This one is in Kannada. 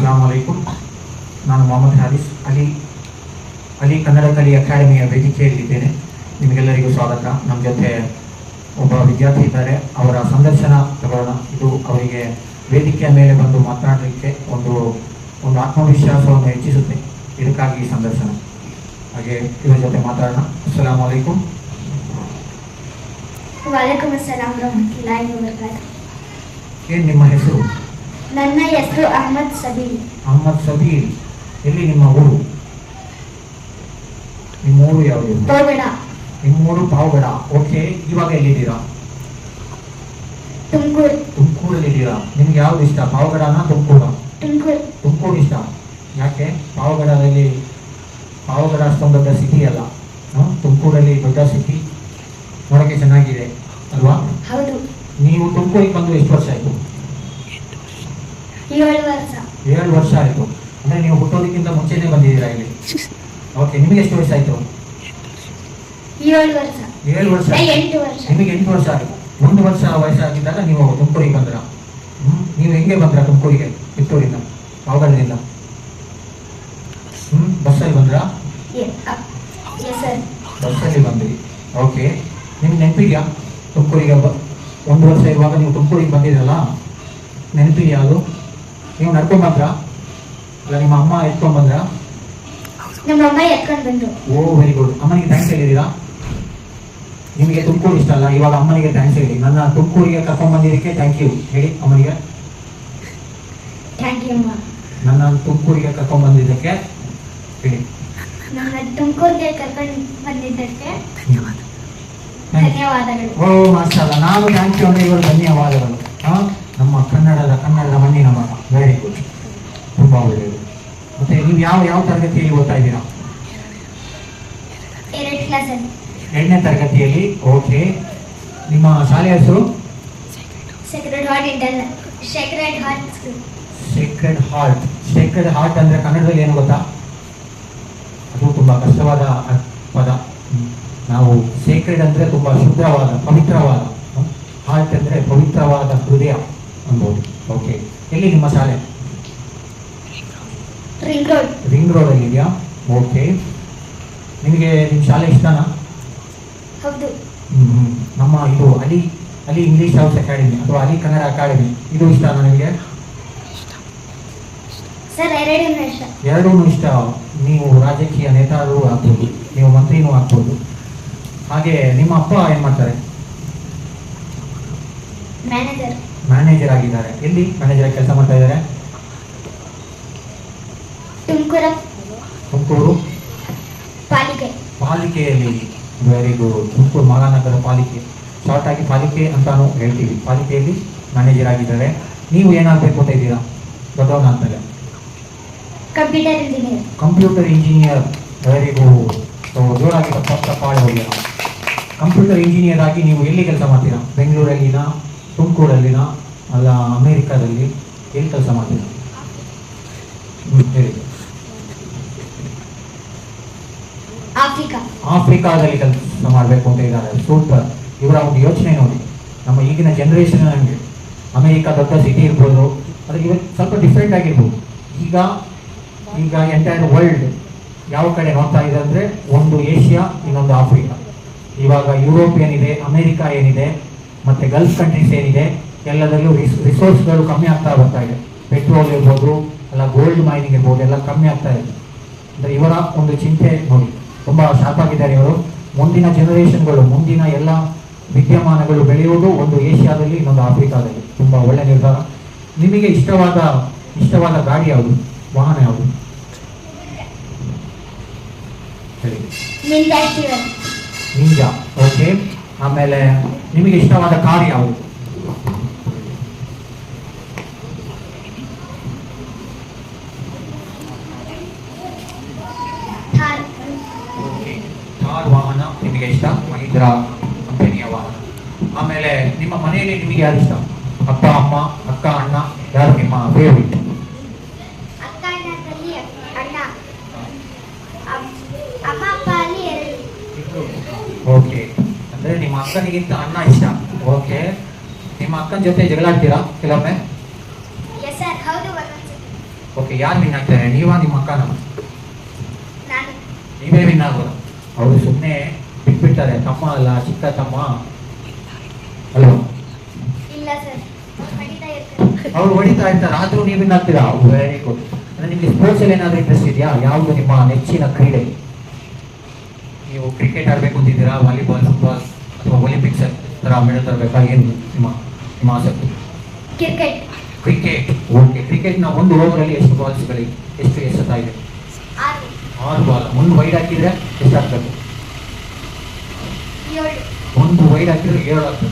ಅಸ್ಸಲಾಂ ಅಲೈಕುಮ್ ನಾನು ಮೊಹಮ್ಮದ್ ಹಾರಿಸ್ ಅಲಿ ಅಲಿ ಕನ್ನಡ ಕಲಿ ಅಕಾಡೆಮಿಯ ವೇದಿಕೆಯಲ್ಲಿದ್ದೇನೆ. ನಿಮಗೆಲ್ಲರಿಗೂ ಸ್ವಾಗತ. ನಮ್ಮ ಜೊತೆ ಒಬ್ಬ ವಿದ್ಯಾರ್ಥಿ ಇದ್ದಾರೆ. ಅವರ ಸಂದರ್ಶನ ತಗೊಳ್ಳೋಣ. ಇದು ಅವರಿಗೆ ವೇದಿಕೆಯ ಮೇಲೆ ಬಂದು ಮಾತನಾಡಲಿಕ್ಕೆ ಒಂದು ಒಂದು ಆತ್ಮವಿಶ್ವಾಸವನ್ನು ಹೆಚ್ಚಿಸುತ್ತೆ. ಇದಕ್ಕಾಗಿ ಈ ಸಂದರ್ಶನ. ಹಾಗೆ ಇವರ ಜೊತೆ ಮಾತಾಡೋಣ. ಅಸ್ಸಲಾಂ ವಲೈಕುಮ್ ವಾಲೇಕುಮ್ ಅಸ್ಸಲಾಮ್ ರಹಮತುಲ್ಲಾಹಿ ಏನು ನಿಮ್ಮ ಹೆಸರು? ನನ್ನ ಹೆಸರು ಅಹಮದ್ ಸಬೀಲ್ ಅಹಮದ್ ಸಬೀರ್. ಎಲ್ಲಿ ನಿಮ್ಮ ಊರು? ನಿಮ್ಮ ಊರು ಯಾವುದು? ತೋಗಡ ನಿಮ್ಮೂರು ಪಾವಗಡ ಓಕೆ ಇವಾಗ ಎಲ್ಲಿದ್ದೀರಾ? ತುಮಕೂರು. ತುಮಕೂರಲ್ಲಿದ್ದೀರಾ? ನಿಮ್ಗೆ ಯಾವ್ದು ಇಷ್ಟ? ಪಾವಗಡನ ತುಮಕೂರ? ತುಮಕೂರು. ತುಮಕೂರು ಇಷ್ಟ. ಯಾಕೆ? ಪಾವಗಡದಲ್ಲಿ ಪಾವಗಡ ಅಷ್ಟೊಂದು ದೊಡ್ಡ ಸಿಟಿ ಅಲ್ಲ? ತುಮಕೂರಲ್ಲಿ ದೊಡ್ಡ ಸಿಟಿ ನೋಡೋಕ್ಕೆ ಚೆನ್ನಾಗಿದೆ ಅಲ್ವಾ? ಹೌದು. ನೀವು ತುಮಕೂರಿಗೆ ಬಂದು ಎಷ್ಟು ವರ್ಷ ಆಯಿತು ಏಳು ವರ್ಷ ಏಳು ವರ್ಷ ಆಯಿತು. ಅಂದರೆ ನೀವು ಹುಟ್ಟೋದಕ್ಕಿಂತ ಮುಂಚೆನೇ ಬಂದಿದ್ದೀರಾ ಇಲ್ಲಿ? ಓಕೆ ನಿಮಗೆ ಎಷ್ಟು ವರ್ಷ ಆಯಿತು? ಏಳು ವರ್ಷ. ಏಳು ವರ್ಷ ನಿಮಗೆ ಎಂಟು ವರ್ಷ ಆಯಿತು. ಒಂದು ವರ್ಷ ವಯಸ್ಸಾಗಿದ್ದಾಗ ನೀವು ತುಮಕೂರಿಗೆ ಬಂದ್ರ? ನೀವು ಹೆಂಗೆ ಬಂದ್ರ ತುಮಕೂರಿಗೆ ಕಿತ್ತೂರಿಂದ ಪಾವಗಡದಿಂದ? ಹ್ಮ್ ಬಸ್ಸಲ್ಲಿ ಬಂದ್ರ? ಬಸ್ಸಲ್ಲಿ ಬಂದ್ರಿ. ಓಕೆ ನಿಮ್ಗೆ ನೆನಪಿದ್ಯಾ? ತುಮಕೂರಿಗೆ ಒಂದು ವರ್ಷ ಇರುವಾಗ ನೀವು ತುಮಕೂರಿಗೆ ಬಂದಿದ್ರಲ್ಲ? ನೆನಪಿದ್ಯಾ ಅದು? ನೀವು ನಡ್ಕೊಂಡ್ ಬಂದ್ರ? ನಿಮ್ಮ ಅಮ್ಮ ಎತ್ಕೊಂಡ್ ಬಂದ್ರ? ನಮ್ಮ ಅಮ್ಮ ಎತ್ಕೊಂಡು ಬಂದ್ರು. ಓ ವೆರಿ ಗುಡ್ ಅಮ್ಮನಿಗೆ ಥ್ಯಾಂಕ್ಸ್ ಹೇಳಿದೀರಾ ನಿಮಗೆ ತುಮಕೂರು ಇಷ್ಟ ಅಲ್ಲ? ಇವಾಗ ಅಮ್ಮನಿಗೆ ಥ್ಯಾಂಕ್ಸ್ ಹೇಳಿ. ನನ್ನ ತುಮಕೂರಿಗೆ ಕರ್ಕೊಂಡ್ ಬಂದಿದ್ದಕ್ಕೆ ಥ್ಯಾಂಕ್ ಯು ಹೇಳಿ ಅಮ್ಮನಿಗೆ. ಥ್ಯಾಂಕ್ ಯು ಅಮ್ಮ. ನನ್ನ ತುಮಕೂರಿಗೆ ಕರ್ಕೊಂಡ್ ಬಂದಿದ್ದಕ್ಕೆ ಹೇಳಿ. ನನ್ನ ತುಮಕೂರಿಗೆ ಕರ್ಕೊಂಡು ಬಂದಿದ್ದಕ್ಕೆ ಧನ್ಯವಾದಗಳು. ಓ ಮಾಸ್ಟರ್ ನಾನು ಥ್ಯಾಂಕ್ ಯು ಅಂದ್ರೆ ಇವರು ಧನ್ಯವಾದಗಳು. ಹಾ ನಮ್ಮ ಕನ್ನಡದ ಕನ್ನಡದ ಮಣ್ಣಿನ ಮಗ ವೆರಿ ಗುಡ್ ತುಂಬಾ ಒಳ್ಳೆಯದು ನೀವು ಯಾವ ತರಗತಿಯಲ್ಲಿ ಓದ್ತಾ ಇದ್ದೀರಾ? ಎರಡು ಎರಡನೇ ತರಗತಿಯಲ್ಲಿ ಓಕೆ. ನಿಮ್ಮ ಶಾಲೆಯ ಹೆಸರು? Sacred heart sacred heart school. Sacred heart. Sacred heart ಅಂದ್ರೆ ಕನ್ನಡದಲ್ಲಿ ಏನು ಗೊತ್ತಾ? ಅದು ತುಂಬಾ ಕಷ್ಟವಾದ ಪದ. ನಾವು ಸೇಕ್ರೆಡ್ ಅಂದ್ರೆ ತುಂಬಾ ಶುದ್ಧವಾದ ಪವಿತ್ರವಾದ. ಹಾರ್ಟ್ ಅಂದ್ರೆ ಪವಿತ್ರವಾದ ಹೃದಯ ಅನ್ಬೋದು ಓಕೆ. ಎಲ್ಲಿ ನಿಮ್ಮ ಶಾಲೆ? Ring road. ರಿಂಗ್ ರೋಡ್ ಅಲ್ಲಿ ಇದೆಯಾ ಓಕೆ ನಿಮಗೆ ನಿಮ್ಮ ಶಾಲೆ ಇಷ್ಟನಾ? ಹೌದು. ನಮ್ಮ ಇದು ಅಲಿ ಅಲಿ ಇಂಗ್ಲಿಷ್ ಹೌಸ್ ಅಕಾಡೆಮಿ ಅಥವಾ ಅಲಿ ಕನ್ನಡ ಅಕಾಡೆಮಿ ಇದು ಇಷ್ಟನಾ ನಿಮಗೆ? ಸರ್ ಎರಡೂ ಇಷ್ಟ. ಎರಡೂ ಇಷ್ಟ. ನೀವು ರಾಜಕೀಯ ನೇತಾರರು ಆಗ್ಬೋದು ನೀವು ಮಂತ್ರಿನೂ ಆಗ್ಬೋದು. ಹಾಗೆ ನಿಮ್ಮ ಅಪ್ಪ ಏನ್ ಮಾಡ್ತಾರೆ? ಮ್ಯಾನೇಜರ್ ಮ್ಯಾನೇಜರ್ ಆಗಿದ್ದಾರೆ. ಎಲ್ಲಿ ಮ್ಯಾನೇಜರ್ ಕೆಲಸ ಮಾಡ್ತಾ ಇದ್ದಾರೆ? ತುಮಕೂರ ತುಮಕೂರು ಪಾಲಿಕೆ. ಪಾಲಿಕೆಯಲ್ಲಿ ವೆರಿ ಗುಡ್ ತುಮಕೂರು ಮಹಾನಗರ ಪಾಲಿಕೆ. ಶಾರ್ಟ್ ಆಗಿ ಪಾಲಿಕೆ ಅಂತಾನು ಹೇಳ್ತೀವಿ. ಪಾಲಿಕೆಯಲ್ಲಿ ಮ್ಯಾನೇಜರ್ ಆಗಿದ್ದಾರೆ ನೀವು ಏನಾಗಬೇಕು ಅಂತ ಇದ್ದೀರಾ? ದೊಡ್ಡವನ ಅಂತಾರೆ computer engineer computer engineer very good ಜೋರಾಗಿ ಕಂಪ್ಯೂಟರ್ ಇಂಜಿನಿಯರ್ ಆಗಿ ನೀವು ಎಲ್ಲಿ ಕೆಲಸ ಮಾಡ್ತೀರಾ? ಬೆಂಗಳೂರಲ್ಲಿನ ತುಮಕೂರಲ್ಲಿನ ಅಲ್ಲ ಅಮೇರಿಕಾದಲ್ಲಿ ಎಲ್ಲಿ ಕೆಲಸ ಮಾಡ್ತೀರಾ? ಹೇಳಿ ಆಫ್ರಿಕಾ ಆಫ್ರಿಕಾದಲ್ಲಿ ಕೆಲಸ ಮಾಡಬೇಕು ಅಂತ ಇದ್ದಾರೆ. ಸೂಪರ್. ಇವರ ಒಂದು ಯೋಚನೆ ನೋಡಿ. ನಮ್ಮ ಈಗಿನ ಜನರೇಷನ್ ನಮಗೆ ಅಮೆರಿಕ ದೊಡ್ಡ ಸಿಟಿ ಇರ್ಬೋದು. ಅದಕ್ಕೆ ಇವತ್ತು ಸ್ವಲ್ಪ ಡಿಫ್ರೆಂಟ್ ಆಗಿರ್ಬೋದು. ಈಗ ಈಗ ಎಂಟೈರ್ ವರ್ಲ್ಡ್ ಯಾವ ಕಡೆ ನೋಡ್ತಾ ಇದೆ ಅಂದರೆ ಒಂದು ಏಷ್ಯಾ, ಇನ್ನೊಂದು ಆಫ್ರಿಕಾ. ಇವಾಗ ಯುರೋಪ್ ಏನಿದೆ, ಅಮೆರಿಕ ಏನಿದೆ, ಮತ್ತೆ ಗಲ್ಫ್ ಕಂಟ್ರೀಸ್ ಏನಿದೆ, ಎಲ್ಲದರಲ್ಲೂ ರಿಸೋರ್ಸ್ಗಳು ಕಮ್ಮಿ ಆಗ್ತಾ ಬರ್ತಾ ಇದೆ. ಪೆಟ್ರೋಲ್ ಇರ್ಬೋದು, ಅಲ್ಲ ಗೋಲ್ಡ್ ಮೈನಿಂಗ್ ಇರ್ಬೋದು, ಎಲ್ಲ ಕಮ್ಮಿ ಆಗ್ತಾ ಇದೆ. ಅಂದರೆ ಇವರ ಒಂದು ಚಿಂತೆ ನೋಡಿ. ತುಂಬಾ ಸಾಕಾಗಿದ್ದಾರೆ ಇವರು. ಮುಂದಿನ ಜನರೇಷನ್ಗಳು ಮುಂದಿನ ಎಲ್ಲ ವಿದ್ಯಮಾನಗಳು ಬೆಳೆಯುವುದು ಒಂದು ಏಷ್ಯಾದಲ್ಲಿ ಇನ್ನೊಂದು ಆಫ್ರಿಕಾದಲ್ಲಿ. ತುಂಬಾ ಒಳ್ಳೆ ನಿರ್ಧಾರ. ನಿಮಗೆ ಇಷ್ಟವಾದ ಇಷ್ಟವಾದ ಗಾಡಿ ಯಾವುದು? ವಾಹನ ಯಾವುದು? ನಿಂಜಾ ಓಕೆ ಆಮೇಲೆ ನಿಮಗೆ ಇಷ್ಟವಾದ ಕಾರ್ ಯಾವುದು ಥಾರ್ ಥಾರ್ ವಾಹನ ನಿಮಗೆ ಇಷ್ಟ ಮಹೀಂದ್ರಾ ಕಂಪನಿಯ ಆಮೇಲೆ ನಿಮ್ಮ ಮನೆಯಲ್ಲಿ ನಿಮಗೆ ಯಾರು ಇಷ್ಟ? ಅಪ್ಪ ಅಮ್ಮ ಅಕ್ಕ ಅಣ್ಣ ಯಾರು ನಿಮ್ಮ ಫೇವ್ರೇಟ್ ಓಕೆ ಅಂದ್ರೆ ನಿಮ್ಮ ಅಕ್ಕನಿಗಿಂತ ಅಣ್ಣ ಇಷ್ಟ. ಓಕೆ ನಿಮ್ಮ ಅಕ್ಕನ ಜೊತೆ ಜಗಳ ಜಗಳಾಡ್ತೀರಾ ಕೆಲವೊಮ್ಮೆ? ಓಕೆ ಯಾರು ವಿನ್ ಆಗ್ತಾರೆ? ನೀವಾ ನಿಮ್ಮ ಅಕ್ಕನ? ನೀವೇ ವಿನ್ ಆಗೋದು ಅವರು ಸುಮ್ಮನೆ ಬಿಟ್ಬಿಡ್ತಾರೆ ತಮ್ಮ ಅಲ್ಲ ಚಿಕ್ಕ ತಮ್ಮ. ಅಲ್ವಾ ಅವ್ರು ಹೊಡಿತಾ ಇರ್ತಾರೆ. ಆದ್ರೂ ನೀವು ವಿನ್ ಆಗ್ತೀರಾ? ವೆರಿ ಗುಡ್ ಅಂದ್ರೆ ನಿಮ್ಗೆ ಸ್ಪೋರ್ಟ್ಸ್ ಅಲ್ಲಿ ಏನಾದ್ರೂ ಇಂಟ್ರೆಸ್ಟ್ ಇದೆಯಾ? ಯಾವುದು ನಿಮ್ಮ ನೆಚ್ಚಿನ ಕ್ರೀಡೆ? ನೀವು ಕ್ರಿಕೆಟ್ ಆಡ್ಬೇಕು ಅಂತಿದ್ದೀರಾ? ವಾಲಿಬಾಲ್ ಫುಟ್ಬಾಲ್ ಅಥವಾ ಒಲಿಂಪಿಕ್ಸ್ ತರ ಮೆಡಲ್ ತರಬೇಕಾ? ಏನು ನಿಮ್ಮ ನಿಮ್ಮ ಆಸಕ್ತಿ? ಕ್ರಿಕೆಟ್ ಕ್ರಿಕೆಟ್ ಓಕೆ ಕ್ರಿಕೆಟ್ನ ಒಂದು ಓವರಲ್ಲಿ ಎಷ್ಟು ಬಾಲ್ಸ್ಗಳಿಗೆ ಎಷ್ಟು ಎಸೆತಾ ಇದೆ? ಆರು. ಬಾಲ್ ಒಂದು ವೈಡ್ ಹಾಕಿದ್ರೆ ಎಷ್ಟು ಆಗ್ಬೇಕು ಏಳು ಒಂದು